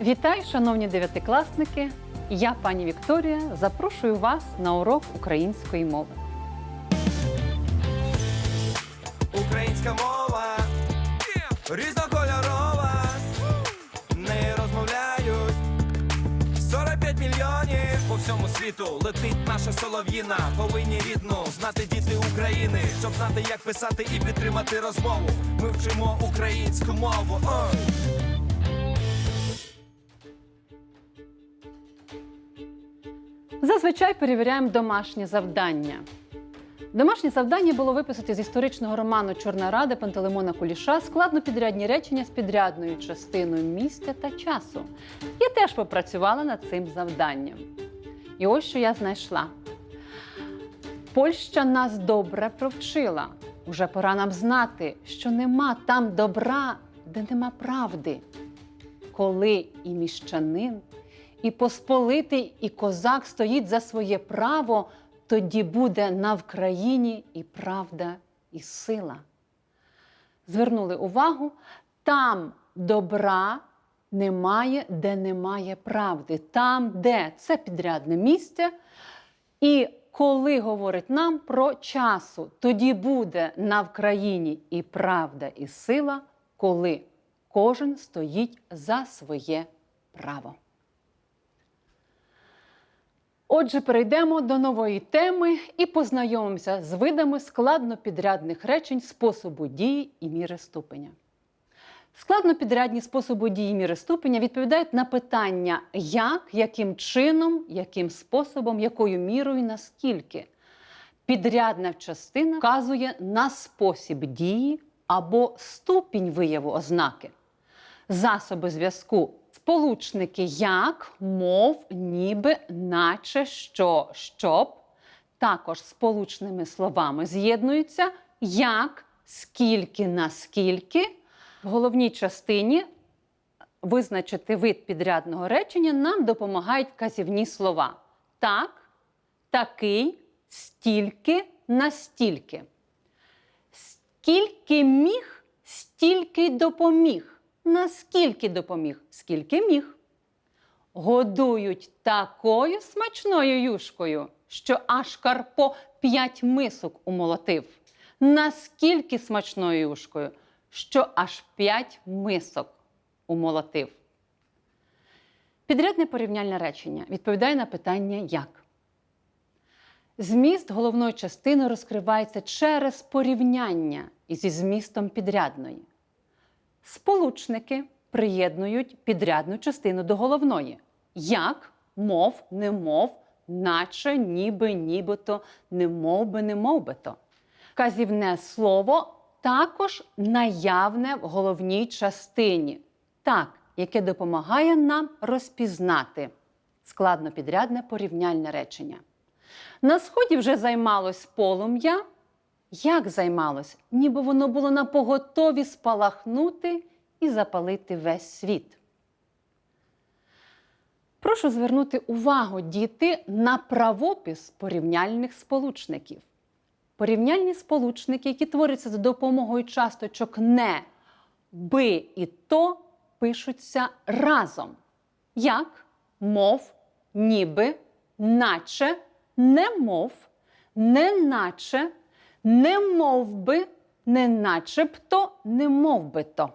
Вітаю, шановні дев'ятикласники! Я, пані Вікторія, запрошую вас на урок української мови. Українська мова різнокольорова, нею розмовляють 45 мільйонів по всьому світу. Летить наша солов'їна, повинні рідну знати діти України, щоб знати, як писати і підтримати розмову. Ми вчимо українську мову. Ой! Зазвичай перевіряємо домашнє завдання. Домашнє завдання було виписати з історичного роману Чорна Рада Пантелеймона Куліша складно підрядні речення з підрядною частиною місця та часу. Я теж попрацювала над цим завданням. І ось що я знайшла. Польща нас добре провчила. Уже пора нам знати, що нема там добра, де нема правди. Коли і міщанин, і посполитий, і козак стоїть за своє право, тоді буде на Вкраїні і правда, і сила. Звернули увагу, там добра немає, де немає правди. Там, де це підрядне місце. І коли говорить нам про часу, тоді буде на Вкраїні і правда, і сила, коли кожен стоїть за своє право. Отже, перейдемо до нової теми і познайомимося з видами складнопідрядних речень способу дії і міри ступеня. Складнопідрядні способи дії і міри ступеня відповідають на питання, як, яким чином, яким способом, якою мірою, наскільки. Підрядна частина вказує на спосіб дії або ступінь вияву ознаки. Засоби зв'язку сполучники як, мов, ніби, наче, що, щоб. Також сполучними словами з'єднуються як, скільки, наскільки. В головній частині визначити вид підрядного речення нам допомагають вказівні слова. Так, такий, стільки, настільки. Скільки міг, стільки й допоміг. Наскільки допоміг, скільки міг. Годують такою смачною юшкою, що аж Карпо п'ять мисок умолотив. Наскільки смачною юшкою, що аж п'ять мисок умолотив. Підрядне порівняльне речення відповідає на питання як. Зміст головної частини розкривається через порівняння зі змістом підрядної. Сполучники приєднують підрядну частину до головної. Як, мов, немов, наче, ніби, нібито, немов би, немов би то. Вказівне слово також наявне в головній частині, так, яке допомагає нам розпізнати складнопідрядне порівняльне речення. На сході вже займалось полум'я. Як займалось? Ніби воно було на поготові спалахнути і запалити весь світ. Прошу звернути увагу, діти, на правопис порівняльних сполучників. Порівняльні сполучники, які творяться за допомогою часточок не, би і то, пишуться разом. Як мов, ніби, наче, немов, неначе, не мов би, не начебто, не мов би то.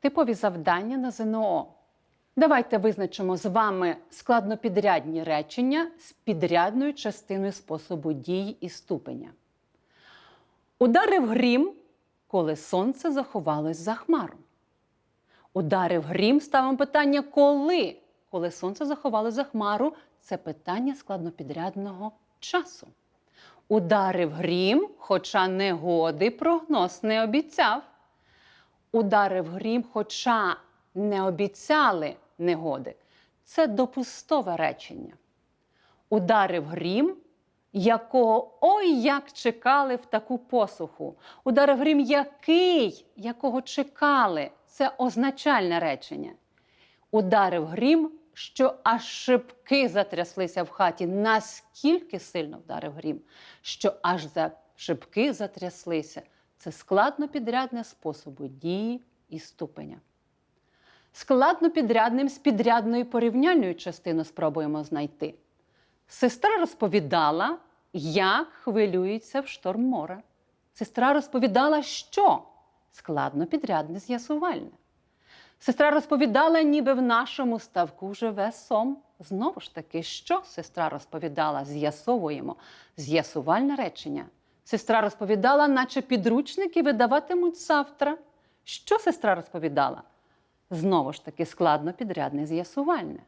Типові завдання на ЗНО. Давайте визначимо з вами складнопідрядні речення з підрядною частиною способу дії і ступеня. Ударив грім, коли сонце заховалось за хмару. Ударив грім, ставимо питання коли? Коли сонце заховалось за хмару, це питання складнопідрядного часу. Ударив грім, хоча негоди прогноз не обіцяв. Ударив грім, хоча не обіцяли негоди. Це допустове речення. Ударив грім, якого ой як чекали в таку посуху. Ударив грім, який, якого чекали. Це означальне речення. Ударив грім, що аж шибки затряслися в хаті. Наскільки сильно вдарив грім, що аж за шибки затряслися. Це складно підрядне способу дії і ступеня. Складнопідрядним з підрядною порівняльною частину спробуємо знайти. Сестра розповідала, як хвилюється в шторм море. Сестра розповідала, що складнопідрядне з'ясувальне. Сестра розповідала, ніби в нашому ставку живе сом. Знову ж таки, що сестра розповідала? З'ясовуємо з'ясувальне речення. Сестра розповідала, наче підручники видаватимуть завтра. Що сестра розповідала? Знову ж таки, складно підрядне з'ясувальне.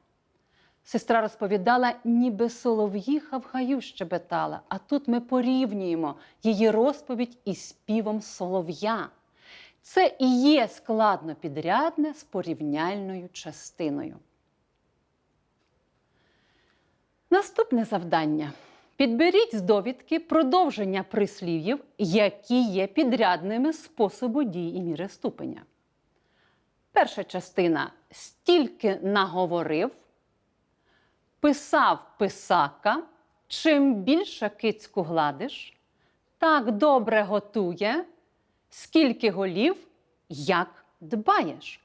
Сестра розповідала, ніби солов'їха в гаю щебетала, а тут ми порівнюємо її розповідь із співом солов'я. Це і є складно підрядне з порівняльною частиною. Наступне завдання. Підберіть з довідки продовження прислів'їв, які є підрядними способу дій і міри ступеня. Перша частина стільки наговорив, писав писака, чим більше кицьку гладиш, так добре готує, скільки голів, як дбаєш.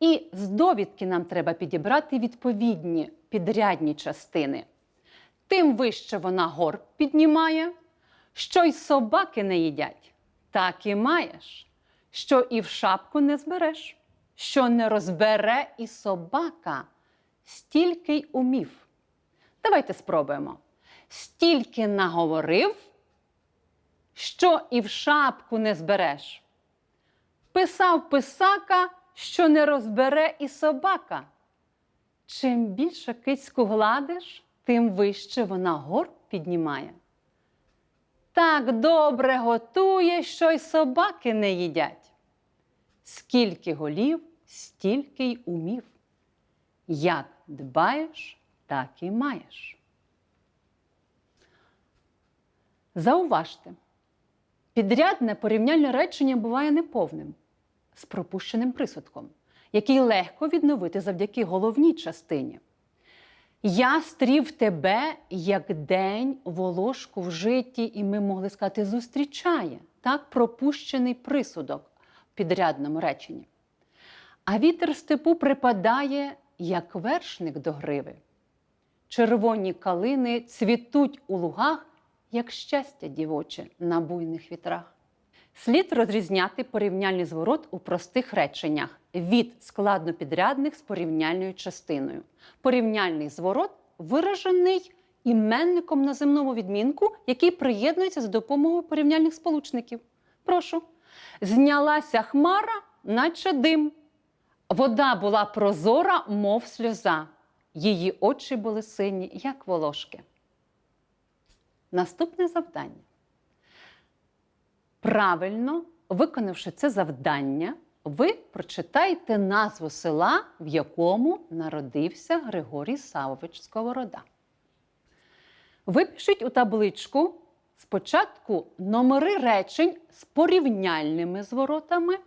І з довідки нам треба підібрати відповідні підрядні частини. Тим вище вона гор піднімає, що й собаки не їдять, так і маєш, що і в шапку не збереш, що не розбере і собака, стільки й умів. Давайте спробуємо. Стільки наговорив, що і в шапку не збереш. Писав писака, що не розбере і собака. Чим більше кицьку гладиш, тим вище вона гор піднімає. Так добре готує, що й собаки не їдять. Скільки голів, стільки й умів. Як дбаєш, так і маєш. Зауважте, підрядне порівняльне речення буває неповним, з пропущеним присудком, який легко відновити завдяки головній частині. Я стрів тебе, як день волошку в житті, і ми могли сказати, зустрічає так пропущений присудок в підрядному реченні. А вітер степу припадає, як вершник до гриви. Червоні калини цвітуть у лугах, як щастя дівоче на буйних вітрах. Слід розрізняти порівняльний зворот у простих реченнях від складнопідрядних з порівняльною частиною. Порівняльний зворот виражений іменником на земному відмінку, який приєднується з допомогою порівняльних сполучників. Прошу. Знялася хмара, наче дим. Вода була прозора, мов сльоза. Її очі були сині, як волошки. Наступне завдання. Правильно виконавши це завдання, ви прочитаєте назву села, в якому народився Григорій Савович Сковорода. Випишіть у табличку спочатку номери речень з порівняльними зворотами,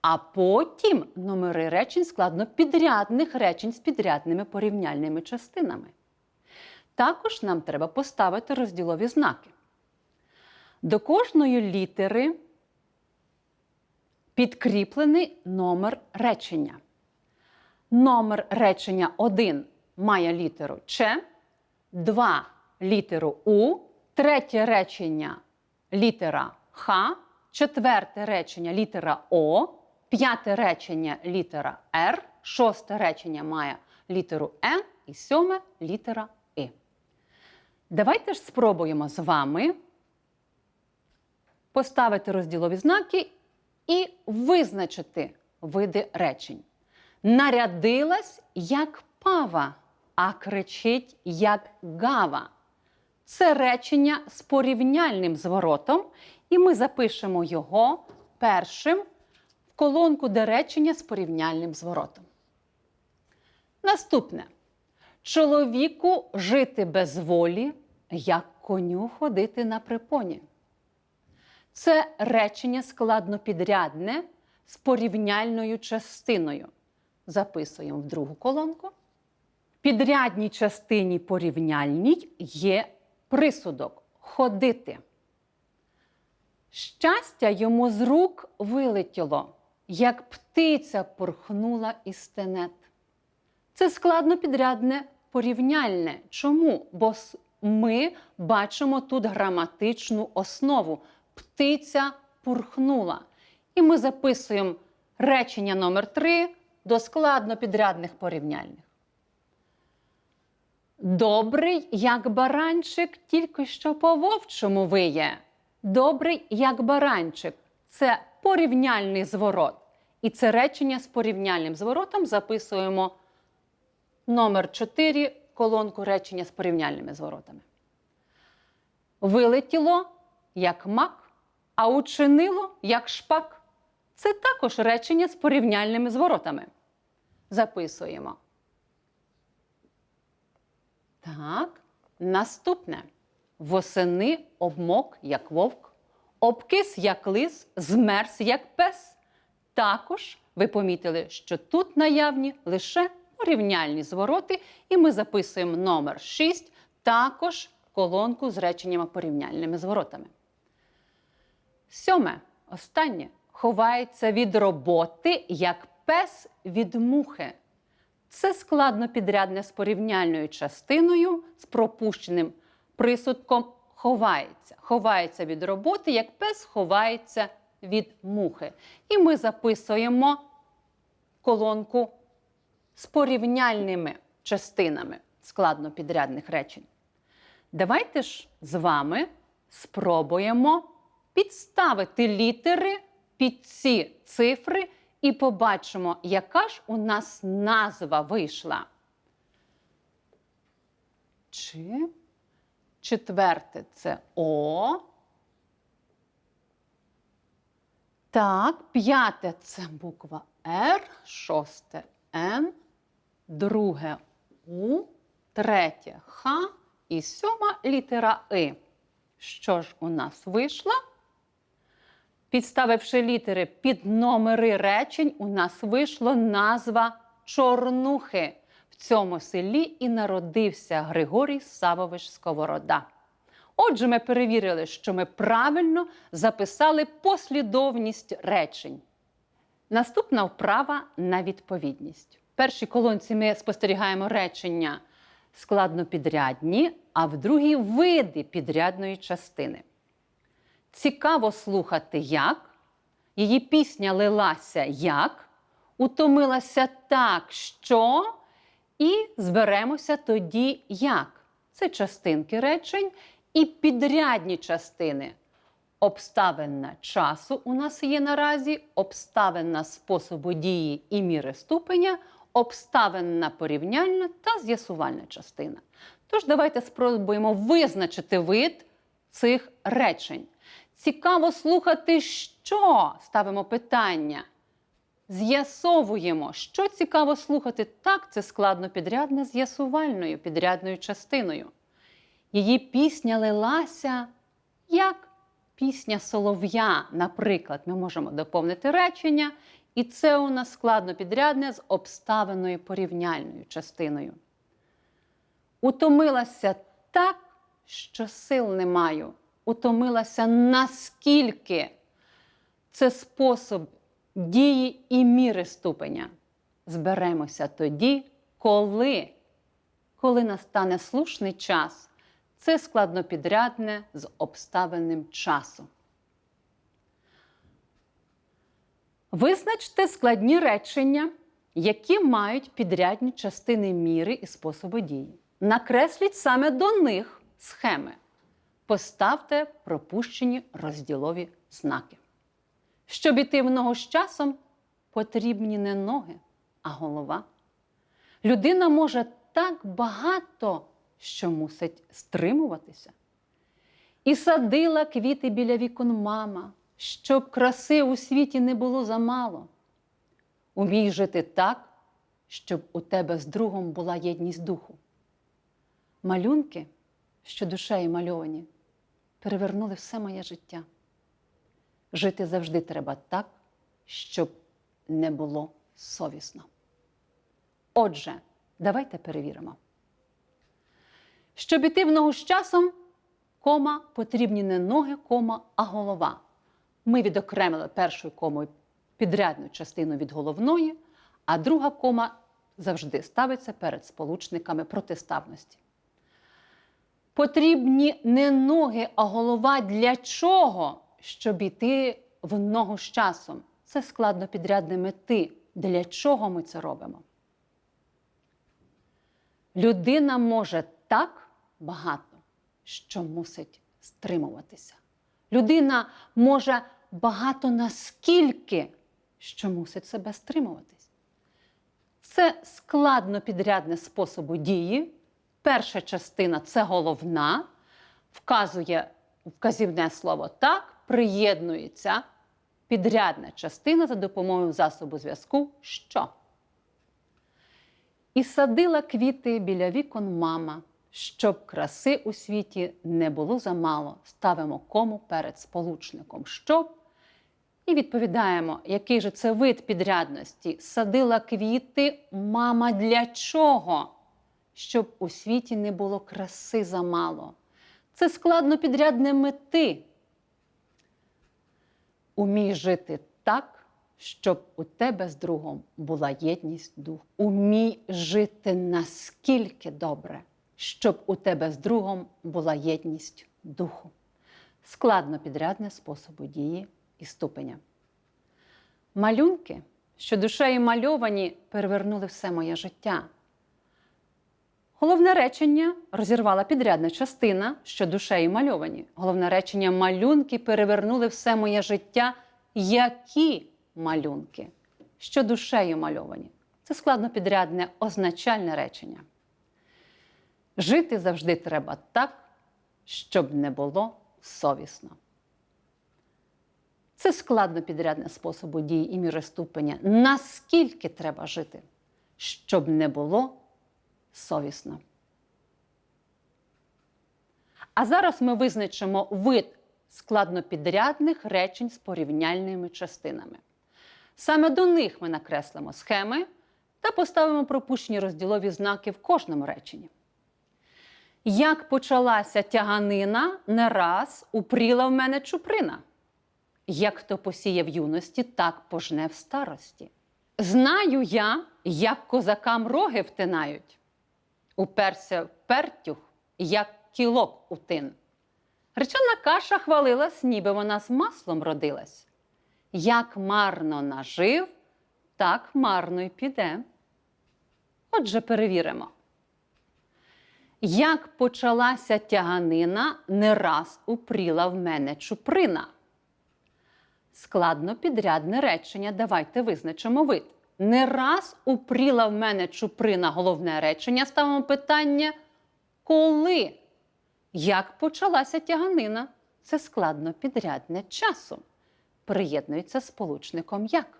а потім номери речень складно підрядних речень з підрядними порівняльними частинами. Також нам треба поставити розділові знаки. До кожної літери підкріплений номер речення. Номер речення 1 має літеру Ч, 2 літеру У, третє речення літера Х, четверте речення літера О, п'яте речення літера Р, шосте речення має літеру Н і сьоме літера. Давайте ж спробуємо з вами поставити розділові знаки і визначити види речень. Нарядилась як пава, а кричить як гава. Це речення з порівняльним зворотом, і ми запишемо його першим в колонку де речення з порівняльним зворотом. Наступне. Чоловіку жити без волі, як коню ходити на припоні. Це речення складнопідрядне з порівняльною частиною. Записуємо в другу колонку. Підрядній частині порівняльній є присудок ходити. Щастя йому з рук вилетіло, як птиця порхнула із тенет. Це складно підрядне порівняльне. Чому? Бо ми бачимо тут граматичну основу. Птиця пурхнула. І ми записуємо речення номер 3 до складно підрядних порівняльних. Добрий, як баранчик, тільки що по вовчому виє. Добрий, як баранчик. Це порівняльний зворот. І це речення з порівняльним зворотом записуємо номер 4, колонку речення з порівняльними зворотами. Вилетіло як мак, а учинило як шпак. Це також речення з порівняльними зворотами. Записуємо. Так, наступне. Восени обмок, як вовк, обкис, як лис, змерз, як пес. Також ви помітили, що тут наявні лише порівняльні звороти, і ми записуємо номер 6, також колонку з реченнями порівняльними зворотами. Сьоме, останнє, ховається від роботи, як пес від мухи. Це складно підрядне з порівняльною частиною, з пропущеним присудком ховається. Ховається від роботи, як пес ховається від мухи. І ми записуємо колонку з порівняльними частинами складно підрядних речень. Давайте ж з вами спробуємо підставити літери під ці цифри і побачимо, яка ж у нас назва вийшла. Чи четверте це О. Так, п'яте це буква Р, шосте Н, друге У, третє Х і сьома літера И. Що ж у нас вийшло? Підставивши літери під номери речень, у нас вийшла назва Чорнухи. В цьому селі і народився Григорій Савович Сковорода. Отже, ми перевірили, що ми правильно записали послідовність речень. Наступна вправа на відповідність. Першій колонці ми спостерігаємо речення складнопідрядні, а в другій види підрядної частини. Цікаво слухати, як її пісня лилася як, утомилася так, що, і зберемося тоді як. Це частинки речень і підрядні частини. Обставина часу у нас є наразі, обставина способу дії і міри ступеня, обставина порівняльна та з'ясувальна частина. Тож давайте спробуємо визначити вид цих речень. Цікаво слухати, що ставимо питання. З'ясовуємо, що цікаво слухати. Так, це складно підрядне з'ясувальною підрядною частиною. Її пісня лилася як пісня солов'я. Наприклад, ми можемо доповнити речення, і це у нас складно підрядне з обставиною порівняльною частиною. Утомилася так, що сил не маю. Утомилася наскільки це спосіб дії і міри ступеня. Зберемося тоді, коли, коли настане слушний час, це складнопідрядне з обставинним часу. Визначте складні речення, які мають підрядні частини міри і способу дії. Накресліть саме до них схеми. Поставте пропущені розділові знаки. Щоб іти в ногу з часом, потрібні не ноги, а голова. Людина може так багато, що мусить стримуватися. І садила квіти біля вікон мама, щоб краси у світі не було замало. Умій жити так, щоб у тебе з другом була єдність духу. Малюнки, що душею мальовані, перевернули все моє життя. Жити завжди треба так, щоб не було совісно. Отже, давайте перевіримо. Щоб іти в ногу з часом, кома потрібні не ноги, кома, а голова. Ми відокремили першою комою підрядну частину від головної, а друга кома завжди ставиться перед сполучниками протиставності. Потрібні не ноги, а голова для чого? Щоб іти в ногу з часом. Це складно підрядне мети. Для чого ми це робимо? Людина може так багато, що мусить стримуватися. Людина може багато наскільки, що мусить себе стримуватись. Це складно підрядне способу дії. Перша частина це головна, вказує вказівне слово так, приєднується підрядна частина за допомогою засобу зв'язку що. І садила квіти біля вікон мама, щоб краси у світі не було замало. Ставимо кому перед сполучником. Щоб. І відповідаємо, який же це вид підрядності. Садила квіти мама для чого? Щоб у світі не було краси замало. Це складно підрядне мети. Умій жити так, щоб у тебе з другом була єдність духу. Умій жити наскільки добре, щоб у тебе з другом була єдність духу. Складно підрядне способу дії і ступеня. Малюнки, що душею мальовані, перевернули все моє життя. Головне речення розірвала підрядна частина, що душею мальовані. Головне речення малюнки перевернули все моє життя. Які малюнки, що душею мальовані? Це складно підрядне означальне речення. Жити завжди треба так, щоб не було совісно. Це складно підрядне способу дії і міри ступеня. Наскільки треба жити, щоб не було совісно. А зараз ми визначимо вид складнопідрядних речень з порівняльними частинами. Саме до них ми накреслимо схеми та поставимо пропущені розділові знаки в кожному реченні. Як почалася тяганина, не раз упріла в мене чуприна. Як хто посіє в юності, так пожне в старості. Знаю я, як козакам роги втинають. Уперся в пертюх, як кілок у тин. Гречана каша хвалилась, ніби вона з маслом родилась. Як марно нажив, так марно й піде. Отже, перевіримо. Як почалася тяганина, не раз упріла в мене чуприна. Складно підрядне речення. Давайте визначимо вид. Не раз упріла в мене чуприна головне речення. Ставимо питання коли? Як почалася тяганина? Це складно підрядне часом. Приєднується сполучником як.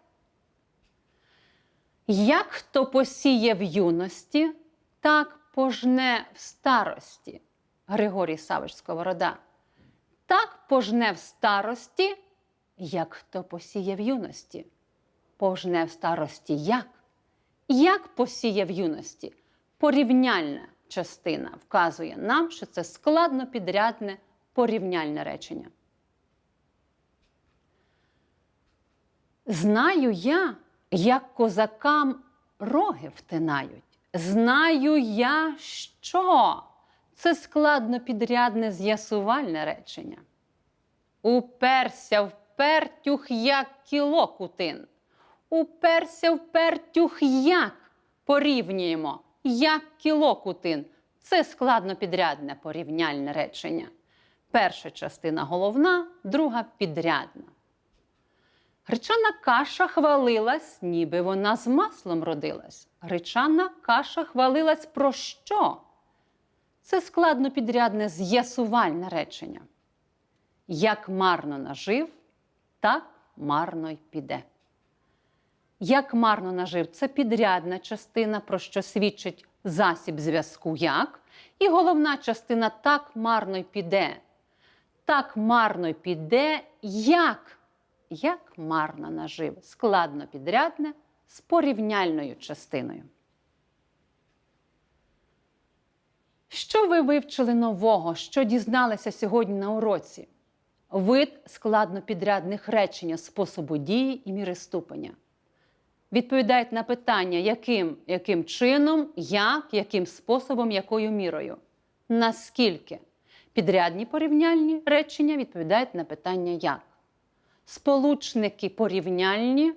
Як хто посіє в юності, так пожне в старості. Григорій Савич Сковорода. Так пожне в старості, як хто посіє в юності. Пожне в старості як? Як посіє в юності? Порівняльна частина вказує нам, що це складно підрядне порівняльне речення. Знаю я, як козакам роги втинають. Знаю я, що це складно підрядне з'ясувальне речення. Уперся впертюх, як кілок утин. Уперся впертюх як порівнюємо, як кілок утин. Це складно підрядне порівняльне речення. Перша частина головна, друга підрядна. Гречана каша хвалилась, ніби вона з маслом родилась. Гречана каша хвалилась про що? Це складно підрядне з'ясувальне речення. Як марно нажив, так марно й піде. Як марно нажив це підрядна частина, про що свідчить засіб зв'язку як. І головна частина так марно й піде. Так марно й піде, як. Як марно нажив складно підрядне з порівняльною частиною. Що ви вивчили нового, що дізналися сьогодні на уроці? вид складнопідрядних речення способу дії і міри ступеня. Відповідають на питання, яким, яким чином, як, яким способом, якою мірою. Наскільки підрядні порівняльні речення відповідають на питання як. Сполучники порівняльні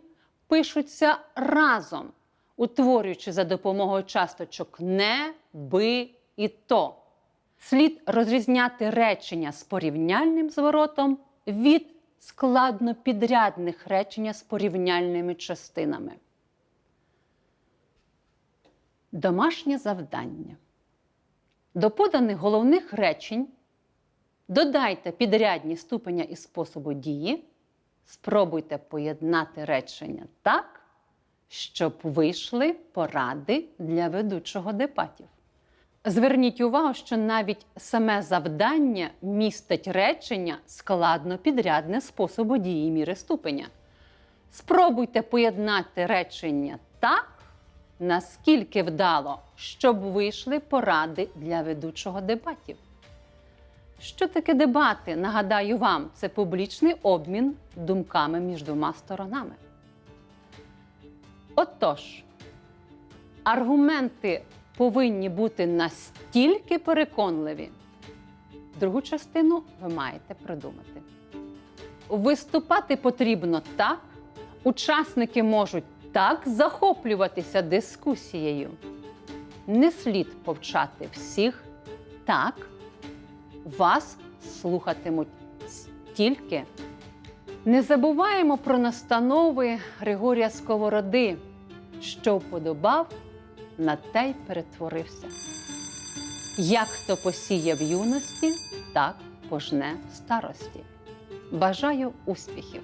пишуться разом, утворюючи за допомогою часточок не, би і то. Слід розрізняти речення з порівняльним зворотом від складнопідрядних речення з порівняльними частинами. Домашнє завдання. До поданих головних речень додайте підрядні ступеня і способу дії. Спробуйте поєднати речення так, щоб вийшли поради для ведучого дебатів. Зверніть увагу, що навіть саме завдання містить речення складно підрядне способу дії міри ступеня. Спробуйте поєднати речення так, наскільки вдало, щоб вийшли поради для ведучого дебатів. Що таке дебати? Нагадаю вам, це публічний обмін думками між двома сторонами. Отож, аргументи повинні бути настільки переконливі. Другу частину ви маєте придумати. Виступати потрібно так, учасники можуть так захоплюватися дискусією. Не слід повчати всіх так, вас слухатимуть стільки. Не забуваємо про настанови Григорія Сковороди, що вподобав, на те й перетворився. Як хто посіє в юності, так пожне в старості. Бажаю успіхів!